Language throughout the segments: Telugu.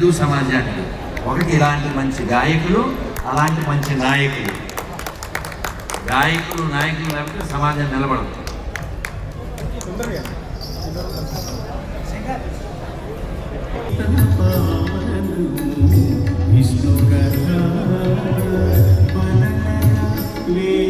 హిందూ సమాజానికి ఒకటి ఇలాంటి మంచి గాయకులు అలాంటి మంచి నాయకులు. గాయకులు నాయకులు లేకపోతే సమాజం నిలబడదు. కొల్లెదలు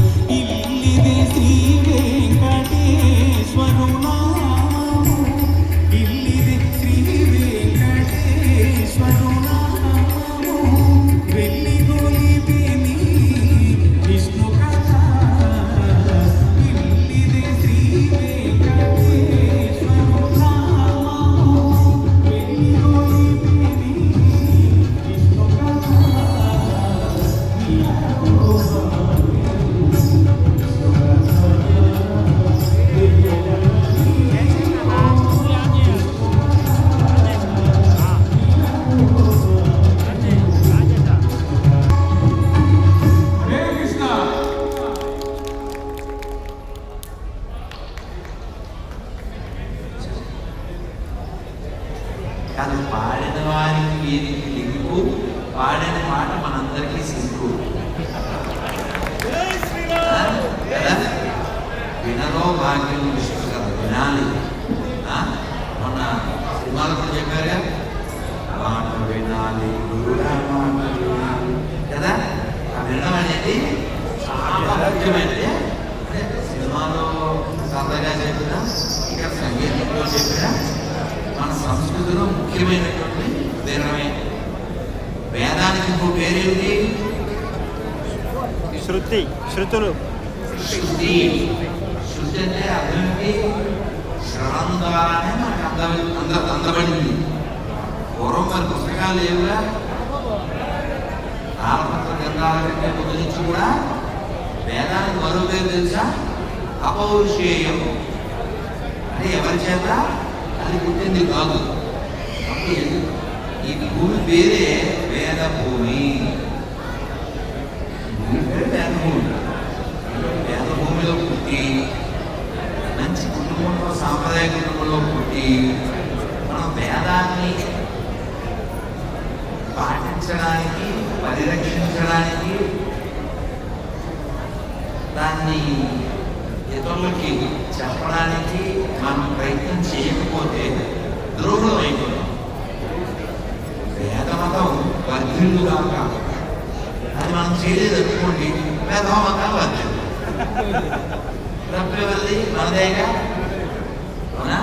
విష్ణు కదా వినాలి. ఆ? మొన్న సినిమాలు కూడా చెప్పారుగా మాట వినాలి మాట వినాలి. కదా? ఆ వినడం అనేది చాలా ముఖ్యమైనది. అంటే సినిమాలో సరదాగా చెప్పినా ఇక్కడ సంగీతంలో చెప్పినా మన సంస్కృతిలో ముఖ్యమైనటువంటి వినడమే. వేదానికి ఇంకో పేరేంటి శృతి శృతులు. శుద్ధి అంటే అర్థం శ్రవణం ద్వారానే మనకు అంద అంద అందబడింది. పూర్వం మరి పుస్తకాలు లేవుగా. తాళపత్ర గ్రంథాల కంటే ముందు నుంచి కూడా వేదానికి మరో పేరు తెలుసా? అపౌరుషేయం. అంటే ఎవరి చేత? అది పుట్టింది కాదు. అప్పుడు ఈ భూమి పేరు వేద భూమి వేద భూమిలో పుట్టి మంచి కుటుంబంలో సాంప్రదాయ కుటుంబంలో పుట్టి మనం వేదాన్ని పాటించడానికి పరిరక్షించడానికి దాన్ని ఇతరులకి చెప్పడానికి మనం ప్రయత్నం చేయకపోతే ద్రోహం అయిపోతాం వేదమతం వర్ధిల్లుగాక అది మనం చేయలేదు అనుకోండి వేదమతం వర్ధిల్లు తప్పేవల్లి మనదేగా అవునా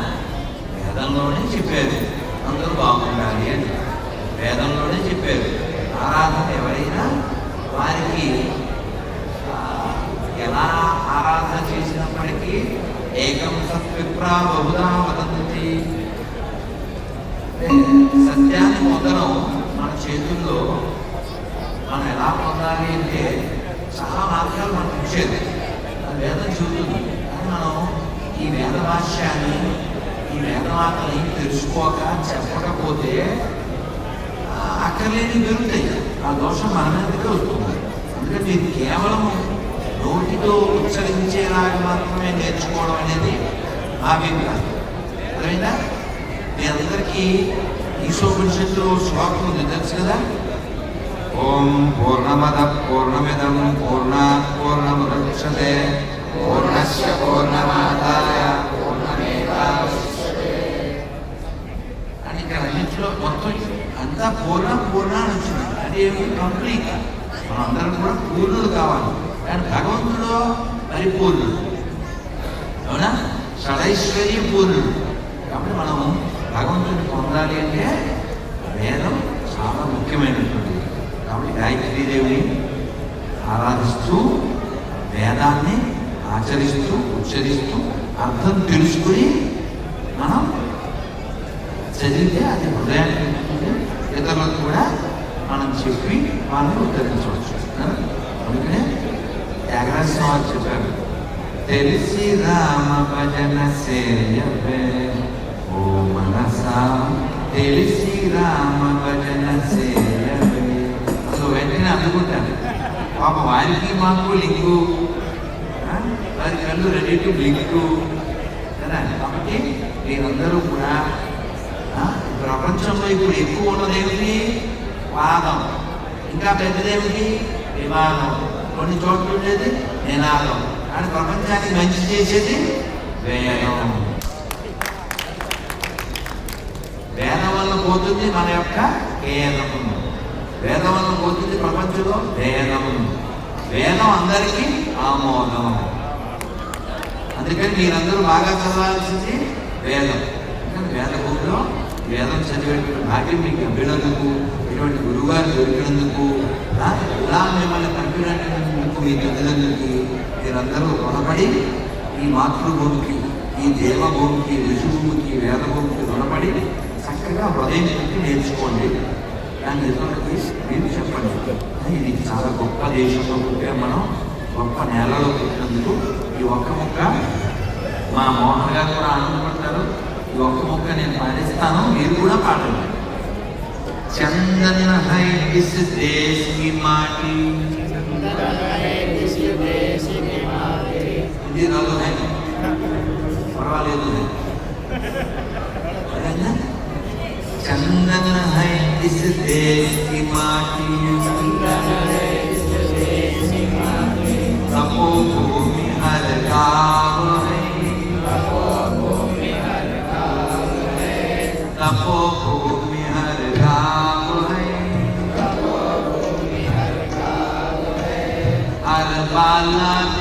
వేదంలోనే చెప్పేది. అందరూ బాగుండాలి అని. వేదంలోనే చెప్పేది. ఆరాధన ఎవరైనా వారికి ఎలా ఆరాధన చేసినప్పటికీ ఏకం సత్విప్రా బహుదా వదంతి. సత్యాన్ని పొందడం మన చేతుల్లో మనం ఎలా పొందాలి అంటే చాలా మార్గాలు మనకు ఇచ్చేది. వేదం చూస్తుంది కానీ మనం ఈ వేద భాష్యాన్ని ఈ వేదమాతని తెలుసుకోక చెప్పకపోతే ఆ, అక్కర్లేని పెరుగుతాయి ఆ దోషం మన వస్తుంది. అందుకని ఇది కేవలం నోటితో ఉచ్చరించేలాగా మాత్రమే నేర్చుకోవడం అనేది నా అభిప్రాయం అర్థమైందా? మీ అందరికీ ఈశోపనిషత్తులో శ్లోకం ఉంది తెలుసు కదా? ఓం పూర్ణమద పూర్ణమిదం పూర్ణాత్ పూర్ణముదక్షతే పూర్ణస్య పూర్ణమాదాయ. అని ఇక్కడ అన్నింటిలో మొత్తం అంతా పూర్ణ పూర్ణ అని వచ్చింది. అది ఏమి కంప్లీట్ మనం అందరం కూడా పూర్ణులు కావాలి. కానీ భగవంతుడు పరిపూర్ణుడు. అవునా? షడైశ్వర్య పూర్ణుడు. కాబట్టి మనం భగవంతుని పొందాలి అంటే వేదం చాలా ముఖ్యమైనటువంటిది. కాబట్టి గాయత్రీదేవిని ఆరాధిస్తూ వేదాన్ని ఆచరిస్తూ ఉచ్చరిస్తూ అర్థం తెలుసుకుని మనం చదివితే అది హృదయానికి ఇతరులకు కూడా మనం చెప్పి వాళ్ళని ఉద్ధరించవచ్చు. అందుకనే త్యాగరాజ స్వామి చెప్పారు తెలిసి రామ భజన సేయవే ఓ మనసా తెలిసి రామ భజన సేయవే. అసలు వెంటనే అందుకుంటాను పాప వారికి మాకు లింగు అందరూ కళ్ళు రెడీ లింకు కదా కాబట్టి మీరందరూ కూడా ప్రపంచంలో ఇప్పుడు ఎక్కువ ఉన్నదేమిటి వాదం. ఇంకా పెద్దదేమిటి వివాదం. కొన్ని చోట్ల ఉండేది నినాదం. కానీ ప్రపంచానికి మంచి చేసేది వేదం. వేదం వల్ల పోతుంది మన యొక్క వేదం వేదం వల్ల పోతుంది ప్రపంచంలో వేదం. వేదం అందరికీ ఆమోదం. అందుకని మీరందరూ బాగా చదవాల్సింది వేదం. వేద భూమిలో వేదం చదివేటువంటి భాగ్యం మీకు అభినందుకు ఇటువంటి గురువుగారు దొరికినందుకు ఇలా మిమ్మల్ని పంపినందుకు మీ తల్లిదండ్రులకి మీరందరూ రుణపడి ఈ మాతృభూమికి ఈ దేవభూమికి ఋషుభూమికి వేదభూమికి రుణపడి చక్కగా హృదయం పెట్టి నేర్చుకోండి. దాన్ని ఇతరులకి మీరు చెప్పండి. ఇది చాలా గొప్ప దేశంలో పుట్టాం మనం గొప్ప నేలలో పుట్టినందుకు ఈ ఒక్క ముక్క మా మోహన్ గారు కూడా ఆనందపడతారు ఈ ఒక్క ముక్క నేను పాటిస్తాను మీరు కూడా పాడండి చందన్ హై ఇస్ దేశ్ కి మాటి ఇది రాదు హై పర్వాలేదు హై అదేనా? चंदन है इस देश की माटी तपोभूमि বালা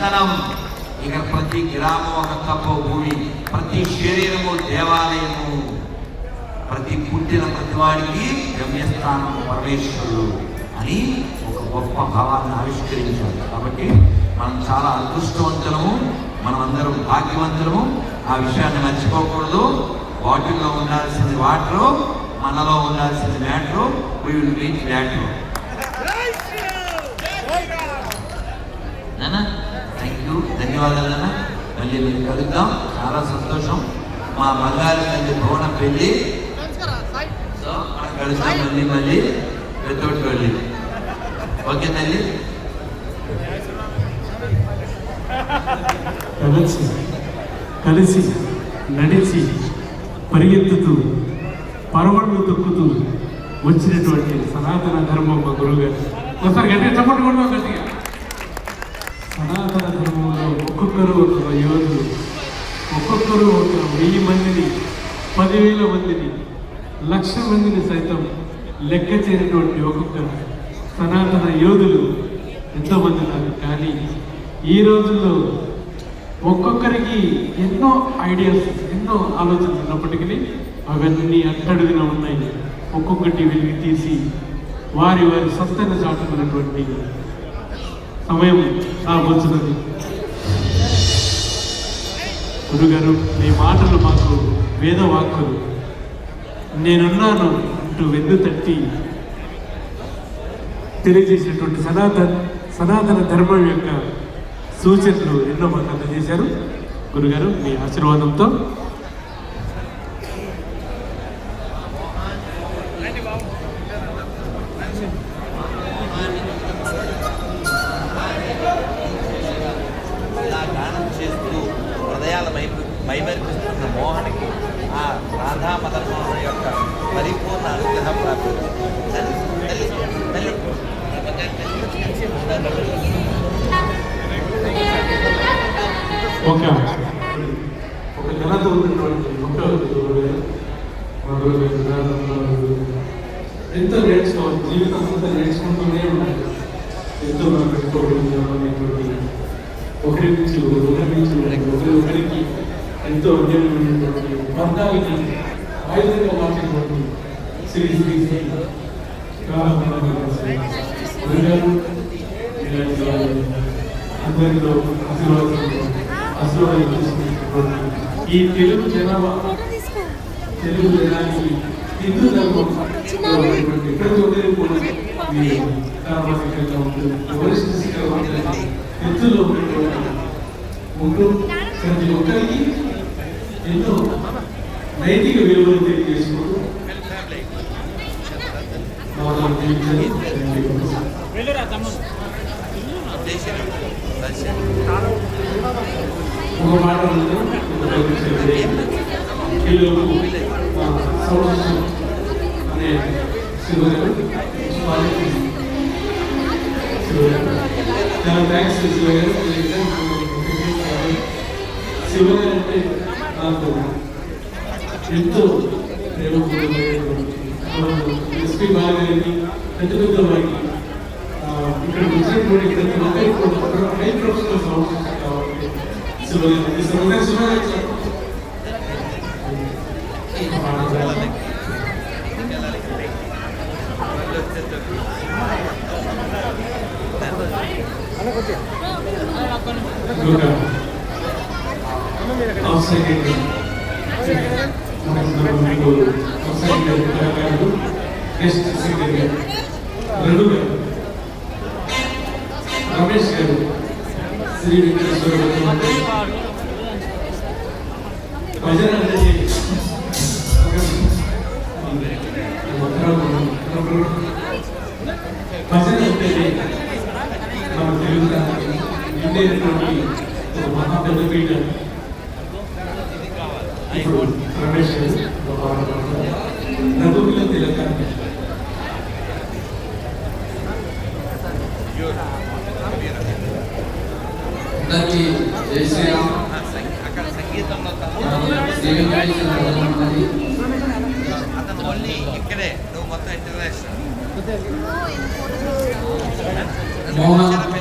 మట్టి ఇక ప్రతి గ్రామం ఒక తపో భూమి ప్రతి శరీరము దేవాలయము. ప్రతి పుట్టిన ప్రతివాడికి గమ్యస్థానం పరమేశ్వరుడు అని ఒక గొప్ప భావాన్ని ఆవిష్కరించారు కాబట్టి మనం చాలా అదృష్టవంతులము మనమందరం భాగ్యవంతులము. ఆ విషయాన్ని మర్చిపోకూడదు. బాటిల్లో ఉండాల్సింది వాటరు మనలో ఉండాల్సింది matter. We will reach matter. Thank ధన్యవాదాలు నాన్న మళ్ళీ మీరు కలుద్దాం. చాలా సంతోషం. మా బంగారు తల్లి భువన పెళ్ళి సో మనం కలుస్తాం మళ్ళీ మళ్ళీ. పెద్దోటి వెళ్ళి ఓకే తల్లి? కలిసి కలిసి నడిచి పరిగెత్తుతూ పరవళ్ళు తొక్కుతూ వచ్చినటువంటి సనాతన ధర్మం మా గురువు గారు ఒకసారి గట్టిగా చెప్పండి కూడా గట్టిగా. సనాతన ఒక్కొక్కరు ఒక యోధులు ఒక్కొక్కరు ఒక వెయ్యి మందిని పదివేల మందిని లక్ష మందిని సైతం లెక్క చేరినటువంటి ఒక్కొక్కరు సనాతన యోధులు ఎంతోమంది ఉన్నారు. కానీ ఈ రోజుల్లో ఒక్కొక్కరికి ఎన్నో ఐడియాస్ ఎన్నో ఆలోచనలు ఉన్నప్పటికీ అవన్నీ అట్టడుగున ఉన్నాయి. ఒక్కొక్కటి వెలిగి తీసి వారి వారి సత్తైన చాటుకున్నటువంటి సమయం రాబోతున్నది. గురుగారు మీ మాటలు మాకు వేదవాక్కులు. నేనున్నాను అంటూ వెన్ను తట్టి తెలియజేసినటువంటి సనాతన సనాతన ధర్మం యొక్క సూచనలు ఎన్నో మాకు అందజేశారు. గురుగారు మీ ఆశీర్వాదంతో. ఇలా మైమరిపిస్తున్న మోహనికి ఆ రాధా మదన యొక్క పరిపూర్ణ అనుగ్రహం ప్రాప్తి తల్లి తల్లి తల్లి ఒక ఒక ఉన్నటువంటి ఒక గురువుగారు, నేర్చుకోవాలి? జీవితం అంతా నేర్చుకుంటూనే ఎంతో అన్యాయమైనటువంటి బంధాలకి ఆయుధంగా మార్చినటువంటి శ్రీ శ్రీ శ్రీ అందరిలో ఆశీర్వాదం ఆశీర్వాదం తీసుకున్నటువంటి ఈ తెలుగు జనాభా తెలుగు జనానికి హిందూ ధర్మం ఉన్నటువంటి ప్రతి ఒక్కరికి కూడా ఉంటుంది ఉన్నటువంటి ప్రతి ఒక్కరికి ఎన్నో నైతిక విలువలు తెలియజేసుకుంటూ ఒక మాట ఉంది, సంవత్సరం అనే శివగారు థ్యాంక్స్ శివగారు శివగారు అంటే నాకు ఎంతో ఎస్పీ బాగారికి పెద్ద పెద్ద వారికి ఆ, ఇక్కడ వచ్చినటువంటి ప్రతి ఒక్కరికి కూడా హై ప్రొఫెషనల్ సౌండ్స్ కాబట్టి శివగారు ఈ సమయంలో శివగారు చెప్పండి. ఇంకొక నెక్స్ట్ గారు రమేష్ గారు శ్రీ వెంకటేశ్వర భజన భజన అంటే మన తెలుగు ఒక మహాపెద్ద పీఠం ఇప్పుడు రమేష్ రఘుకుల తిలక అందరికీ జై శ్రీరామ్ అక్కడ సంగీతంలో శ్రీ వెంకటేశ్వర భజన ఉన్నది అతను ఓన్లీ ఇక్కడే నువ్వు మొత్తం ఇంటర్నేషనల్ మోహన్